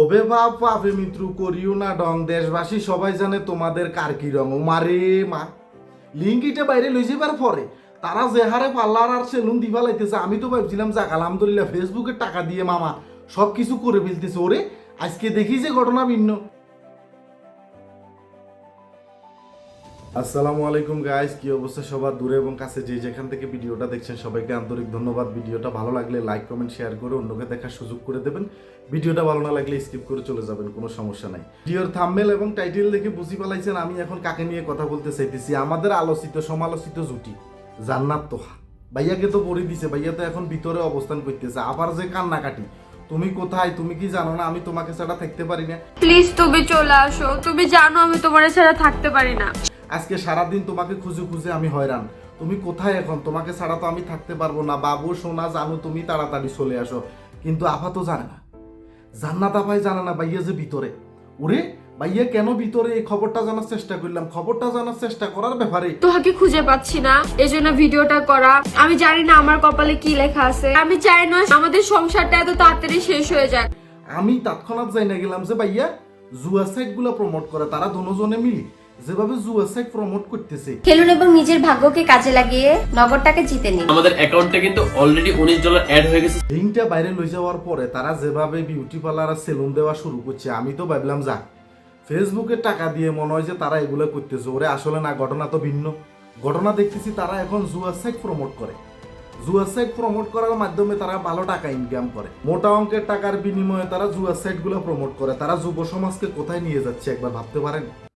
ওবে বাপ পাপে মিত্র, করিও না ডং। দেশবাসী সবাই জানে তোমাদের কার কি রং। মারে মা। লিঙ্ক ইটা বাইরে লই যাবার পরে। তারা যে হারে পার্লার আর সেলুন দিবা লাইতেছে, আমি তো ভাবছিলাম যাক, আলহামদুলিল্লাহ ফেসবুকে টাকা দিয়ে মামা সব কিছু করে ফেলতেছে। ওরে, আজকে দেখি যে ঘটনা ভিন্ন। আসসালামু আলাইকুম গাইস কি অবস্থা সবার দূরে এবং কাছে? যে যেখান থেকে ভিডিওটা দেখছেন, সবাইকে আন্তরিক ধন্যবাদ। ভিডিওটা ভালো লাগলে লাইক কমেন্ট শেয়ার করে অন্যকে দেখার সুযোগ করে দেবেন। ভিডিওটা ভালো না লাগলে স্কিপ করে চলে যাবেন, কোনো সমস্যা নাই। ভিডিওর থাম্বনেল এবং টাইটেল দেখে বুঝি পালাইছেন, আমি এখন কাকে নিয়ে কথা বলতে চাইতেছি? আমাদের আলোচিত, সমালোচিত জুটি, জান্নাত তোহা। ভাইয়াকে তো পড়ে দিছে, ভাইয়া তো এখন ভিতরে অবস্থান করতেছে। আবার যে কান্নাকাটি, তুমি কোথায়, তুমি কি জানো না? আমি তোমাকে ছাড়া থাকতে পারি না। প্লিজ তুমি চলে আসো। তুমি জানো আমি তোমার ছাড়া থাকতে পারি না। আজকে সারাদিন তোমাকে খুঁজে খুঁজে আমি হয়রান। তুমি কোথায় এখন? তোমাকে ছাড়া তো আমি থাকতে পারব না। বাবু সোনা জানো তুমি তাড়াতাড়ি চলে আসো। কিন্তু আফা তো জানে না। জান্নাত আফাই জানে না ভাইয়া যে ভিতরে। ওরে ভাইয়া কেন ভিতরে? এই খবরটা জানার চেষ্টা করলাম। খবরটা জানার চেষ্টা করার ব্যাপারে তোহাকে খুঁজে পাচ্ছি না। এজন্য ভিডিওটা করা। আমি জানি না আমার কপালে কি লেখা আছে। আমি চাই না আমাদের সংসারটা এত তাড়াতাড়ি শেষ হয়ে যাক। আমি তৎক্ষণাৎ যাই না গেলাম যে ভাইয়া জুয়া সাইটগুলো প্রমোট করে তারা দুজনে মিলি যেভাবে জুয়া সাইট প্রমোট করতেছে। খেলুন এবং নিজের ভাগ্যকে কাজে লাগিয়ে জিতে নিন। আমাদের অ্যাকাউন্টে কিন্তু অলরেডি উনিশ ডলার অ্যাড হয়ে গেছে। লিঙ্কটা বাইরে লই যাওয়ার পরে তারা যেভাবে বিউটি পার্লার আর সেলুন দেওয়া শুরু করছে আমি তো ভাবলাম যাক ফেসবুকে টাকা দিয়ে মনে হয় যে তারা এগুলো করতেছে। ওরে আসলে না ঘটনা তো ভিন্ন। ঘটনা দেখতেছি তারা এখন জুয়া সাইট প্রমোট করে। জুয়া সাইট প্রমোট করার মাধ্যমে তারা ভালো টাকা ইনকাম করে। মোটা অঙ্কের টাকার বিনিময়ে তারা জুয়া সাইটগুলো প্রমোট করে। তারা যুব সমাজকে কোথায় নিয়ে যাচ্ছে একবার ভাবতে পারেন?